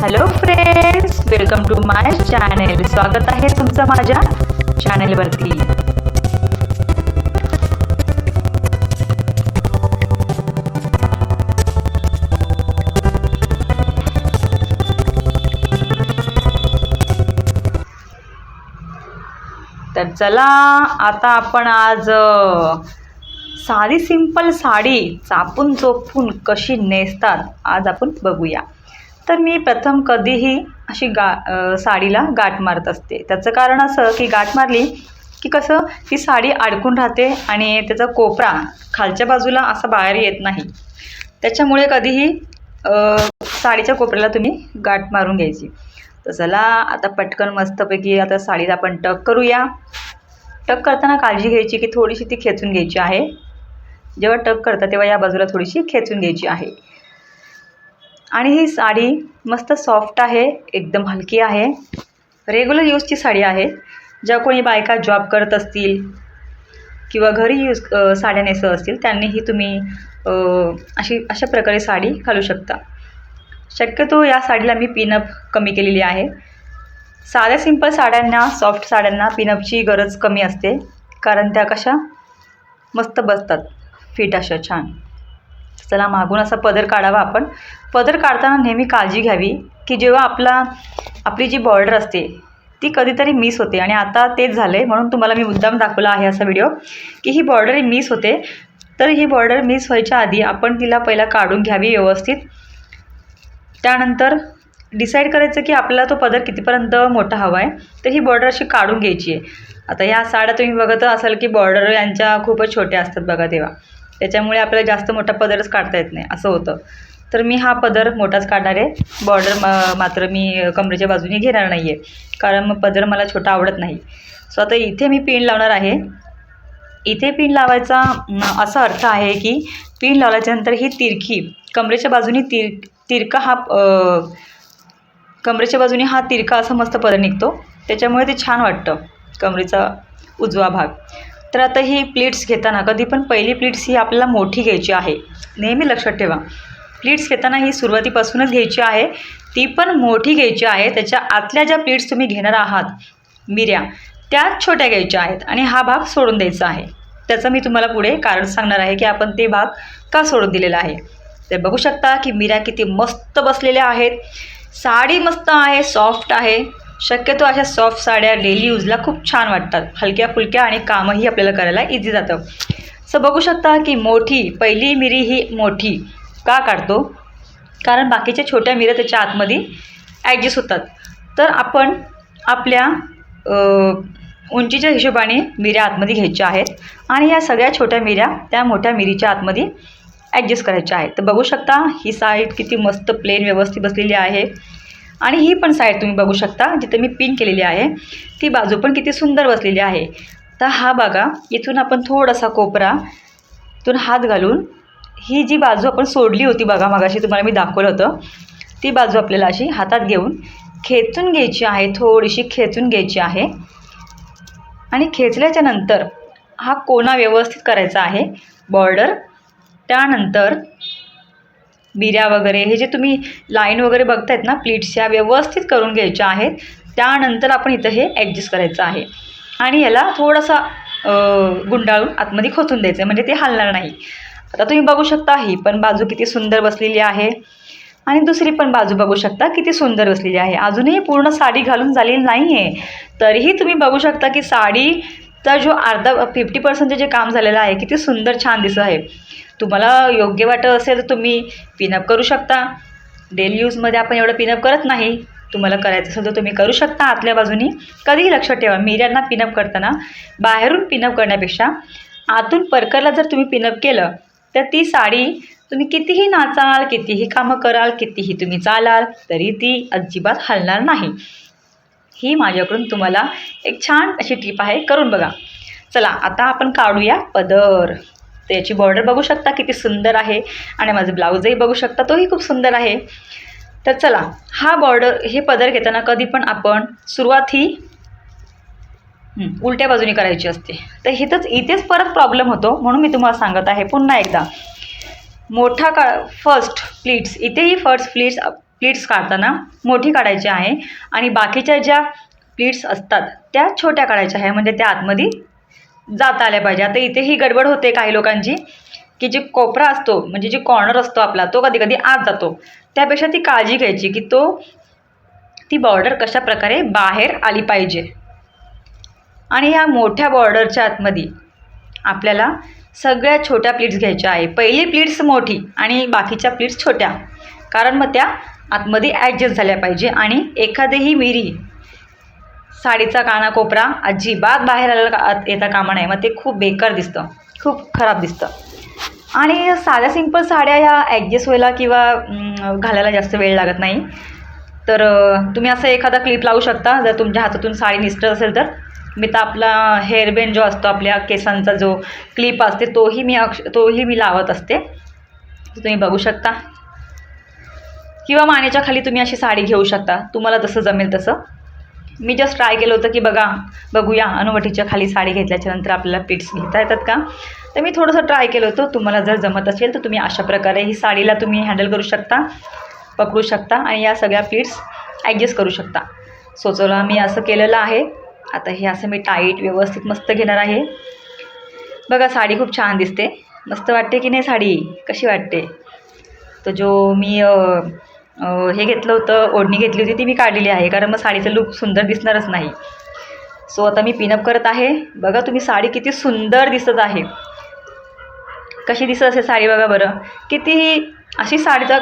Hello friends welcome to my channel स्वागत आहे तुमचं माझ्या चॅनेलवरती तर चला आता आपण आज साधी सिंपल साडी चापून चोपून कशी नेसतात आज आपण बघूया. तर मी प्रथम कधीही अशी गा साडीला गाठ मारत असते. त्याचं कारण असं की गाठ मारली की कसं ती साडी अडकून राहते आणि त्याचा कोपरा खालच्या बाजूला असा बाहेर येत नाही. त्याच्यामुळे कधीही साडीच्या कोपऱ्याला तुम्ही गाठ मारून घ्यायची. तर चला आता पटकन मस्तपैकी आता साडीला आपण टक करूया. टक करताना काळजी घ्यायची की थोडीशी ती खेचून घ्यायची आहे. जेव्हा टक करता तेव्हा या बाजूला थोडीशी खेचून घ्यायची आहे. आणि ही साडी मस्त सॉफ्ट आहे एकदम हलकी आहे. रेग्युलर यूजची साडी आहे. ज्या कोणी बायका जॉब करत असतील किंवा घरी यूज साड्या नेसत असतील त्यांनीही तुम्ही अशी अशा प्रकारे साडी घालू शकता. शक्यतो या साडीला मी पिनअप कमी केलेली आहे. साध्या सिंपल साड्यांना सॉफ्ट साड्यांना पिनअपची गरज कमी असते. कारण त्या कशा? मस्त बसतात. फिट अशा छान. चला मागून असा पदर काढावा आपण. पदर काढताना नेहमी काळजी घ्यावी की जेव्हा आपला आपली जी बॉर्डर असते ती कधीतरी मिस होते. आणि आता तेच झालं आहे म्हणून तुम्हाला मी मुद्दाम दाखवला आहे असा व्हिडिओ की ही बॉर्डर मिस होते. तर ही बॉर्डर मिस व्हायच्या आधी आपण तिला पहिला काढून घ्यावी व्यवस्थित. त्यानंतर डिसाईड करायचं की आपल्याला तो पदर कितीपर्यंत मोठा हवा आहे तर ही बॉर्डर अशी काढून घ्यायची आहे. आता ह्या साड्या तुम्ही बघत असाल की बॉर्डर यांच्या खूपच छोट्या असतात बघा तेव्हा. त्याच्यामुळे आपल्याला जास्त मोठा पदरच काढता येत नाही असं होतं. तर मी हा पदर मोठाच काढणार आहे. बॉर्डर म मात्र मी कमरेच्या बाजूने घेणार नाही आहे कारण मग पदर मला छोटा आवडत नाही. सो आता इथे मी पिन लावणार आहे. इथे पिन लावायचा असा अर्थ आहे की पिन लावल्याच्यानंतर ही तिरकी कमरेच्या बाजूने तिर तिरका हा कमरेच्या बाजूने हा तिरका असा मस्त पदर निघतो. त्याच्यामुळे ते छान वाटतं. कमरेचा उजवा भाग. तर आता ही प्लीट्स घेताना कधी पण पहिली प्लीट्स ही आपल्याला मोठी घ्यायची आहे. नेहमी लक्षात ठेवा. प्लीट्स घेताना ही सुरुवातीपासूनच घ्यायची आहे. ती पण मोठी घ्यायची आहे. त्याच्या आतल्या ज्या प्लीट्स तुम्ही घेणार आहात मिऱ्या त्याच छोट्या घ्यायच्या आहेत आणि हा भाग सोडून द्यायचा आहे. त्याचं मी तुम्हाला पुढे कारण सांगणार आहे की आपण ते भाग का सोडून दिलेला आहे. तर बघू शकता की मिऱ्या किती मस्त बसलेल्या आहेत. साडी मस्त आहे सॉफ्ट आहे. शक्यतो अशा सॉफ्ट साड्या डेली यूजला खूप छान वाटतात. हलक्या फुलक्या आणि कामही आपल्याला करायला इझी जातं. सो बघू शकता की मोठी पहिली मिरी ही मोठी. का काढतो? कारण बाकीच्या छोट्या मिऱ्या त्याच्या आतमध्ये ॲडजस्ट होतात. तर आपण आपल्या उंचीच्या हिशोबाने मिऱ्या आतमध्ये घ्यायच्या आहेत. आणि या सगळ्या छोट्या मिऱ्या त्या मोठ्या मिरीच्या आतमध्ये ॲडजस्ट करायच्या आहेत. तर बघू शकता ही साईड किती मस्त प्लेन व्यवस्थित बसलेली आहे. आणि ही पण साईड तुम्ही बघू शकता जिथे मी पिन केलेली आहे ती बाजू पण किती सुंदर बसलेली आहे. तर हा बघा इथून आपण थोडासा कोपरा इथून हात घालून ही जी बाजू आपण सोडली होती बघा मगाशी तुम्हाला मी दाखवलं होतं ती बाजू आपल्याला अशी हातात घेऊन खेचून घ्यायची आहे थोडीशी खेचून घ्यायची आहे. आणि खेचल्याच्या नंतर हा कोना व्यवस्थित करायचा आहे बॉर्डर. त्यानंतर बिऱ्या वगैरे हे जे तुम्ही लाईन वगैरे बघतायत ना प्लीट्स ह्या व्यवस्थित करून घ्यायच्या आहेत. त्यानंतर आपण इथं हे ॲडजस्ट करायचं आहे. आणि याला थोडासा गुंडाळून आतमध्ये खोचून द्यायचं आहे म्हणजे ते हलणार नाही. आता तुम्ही बघू शकता ही पण बाजू किती सुंदर बसलेली आहे. आणि दुसरी पण बाजू बघू शकता किती सुंदर बसलेली आहे. अजूनही पूर्ण साडी घालून झालेली नाही आहे तरीही तुम्ही बघू शकता की साडीचा जो अर्धा फिफ्टी पर्सेंटचं जे काम झालेलं आहे किती सुंदर छान दिसत आहे. तुम्हाला योग्य वाटत असेल तर तुम्ही पिनअप करू शकता. डेली यूजमध्ये आपण एवढं पिनअप करत नाही. तुम्हाला करायचं असेल तर तुम्ही करू शकता आतल्या बाजूनी. कधीही लक्षात ठेवा मिऱ्यांना पिनअप करताना बाहेरून पिनअप करण्यापेक्षा आतून परकरला जर तुम्ही पिनअप केलं तर ती साडी तुम्ही कितीही नाचाल कितीही कामं कराल कितीही तुम्ही चालाल तरी ती अजिबात हलणार नाही. ही माझ्याकडून तुम्हाला एक छान अशी टीप आहे. करून बघा. चला आता आपण काढूया पदर. त्याची बॉर्डर बघू शकता किती सुंदर आहे आणि माझं ब्लाऊजही बघू शकता तोही खूप सुंदर आहे. तर चला हा बॉर्डर हे पदर घेताना कधी पण आपण सुरुवात ही उलट्या बाजूने करायची असते. तर इथंच इथेच परत प्रॉब्लेम होतो म्हणून मी तुम्हाला सांगत आहे पुन्हा एकदा. मोठा का फर्स्ट प्लीट्स इथेही फर्स्ट प्लीट्स प्लीट्स काढताना मोठी काढायची आहे आणि बाकीच्या ज्या प्लीट्स असतात त्या छोट्या काढायच्या आहे म्हणजे त्या आतमध्ये जाता आल्या पाहिजे. आता इथे ही गडबड होते काही लोकांची की जी कोपरा असतो म्हणजे जे कॉर्नर असतो आपला तो कधी कधी आत जातो. त्यापेक्षा ती काळजी घ्यायची की तो ती बॉर्डर कशा प्रकारे बाहेर आली पाहिजे. आणि ह्या मोठ्या बॉर्डरच्या आतमध्ये आपल्याला सगळ्या छोट्या प्लीट्स घ्यायच्या आहे. पहिली प्लीट्स मोठी आणि बाकीच्या प्लीट्स छोट्या. कारण मग त्या आतमध्ये ॲडजस्ट झाल्या पाहिजे आणि एखादीही मिरी साडीचा कानाकोपरा अजिबात बाहेर आलेला का येता कामा नाही मग ते खूप बेकार दिसतं. खूप खराब दिसतं. आणि साध्या सिंपल साड्या ह्या ॲडजस्ट व्हायला किंवा घालायला जास्त वेळ लागत नाही. तर तुम्ही असं एखादा क्लिप लावू शकता. जर तुमच्या हातातून साडी निसटत असेल तर. मी तर आपला हेअरबँड जो असतो आपल्या केसांचा जो क्लिप असते तोही मी अक्ष तोही मी लावत असते. तुम्ही बघू शकता. किंवा मानेच्या खाली तुम्ही अशी साडी घेऊ शकता. तुम्हाला जसं जमेल तसं. मी जस्ट ट्राय केलं होतं की बघा बघूया. अनुवटीच्या खाली साडी घेतल्याच्या नंतर आपल्याला पिट्स घेता येतात का? तर मी थोडंसं ट्राय केलं होतं. तुम्हाला जर जमत असेल तर तुम्ही अशा प्रकारे ही साडीला तुम्ही हँडल करू शकता पकडू शकता आणि या सगळ्या प्लीट्स ॲडजस्ट करू शकता. सोचवला मी असं केलेलं आहे. आता हे असं मी टाईट व्यवस्थित मस्त घेणार आहे. बघा साडी खूप छान दिसते. मस्त वाटते की नाही साडी? कशी वाटते? तर जो मी हे घेतलं होतं ओढणी घेतली होती ती मी काढलेली आहे कारण मग साडीचं लुक सुंदर दिसणारच नाही. सो आता मी पिनअप करत आहे. बघा तुम्ही साडी किती सुंदर दिसत आहे. कशी दिसत असेल साडी बघा बरं. कितीही अशी साडीचा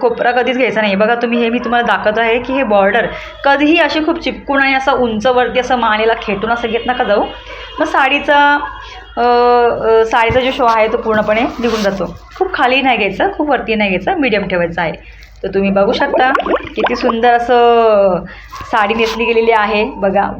कोपरा कधीच घ्यायचा नाही. बघा तुम्ही हे मी तुम्हाला दाखवत आहे की हे बॉर्डर कधीही अशी खूप चिपकून आणि असं उंचवरती असं मानेला खेटून असं घेत नका जाऊ. मग साडीचा साडीचा जो शो आहे तो पूर्णपणे निघून जातो. खूप खाली नाही घ्यायचं खूप वरती नाही घ्यायचं मीडियम ठेवायचं आहे. तर तुम्ही बघू शकता किती सुंदर असं साडी नेसली गेलेली आहे. बघा.